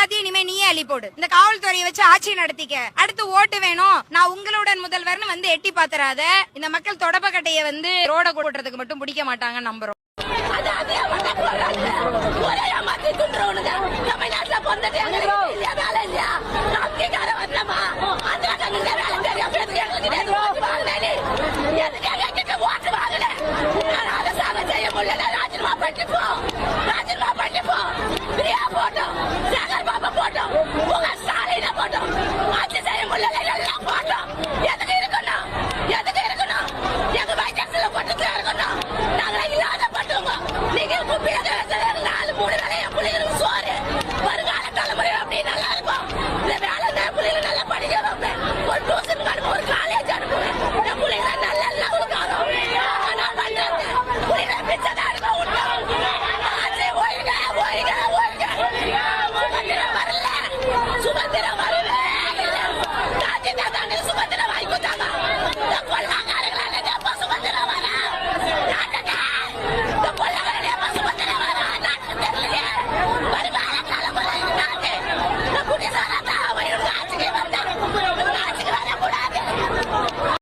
எல்லாத்தையும் இனிமே நீயே அள்ளி போடு. இந்த காவல்துறையை வச்சு ஆட்சி நடத்திக்க. அடுத்து ஓட்டு வேணும். நான் உங்களுடன் முதல்வர்னு வந்து எட்டி பாத்துறாத. இந்த மக்கள் தொடப்பக்கட்டைய வந்து ரோட கூட்டுறதுக்கு மட்டும் பிடிக்க மாட்டாங்க நம்புறோம். ஓட்டு வாங்கல ராஜினாமா பண்ணிப்போம் ராஜினாமா Mulher, eu sou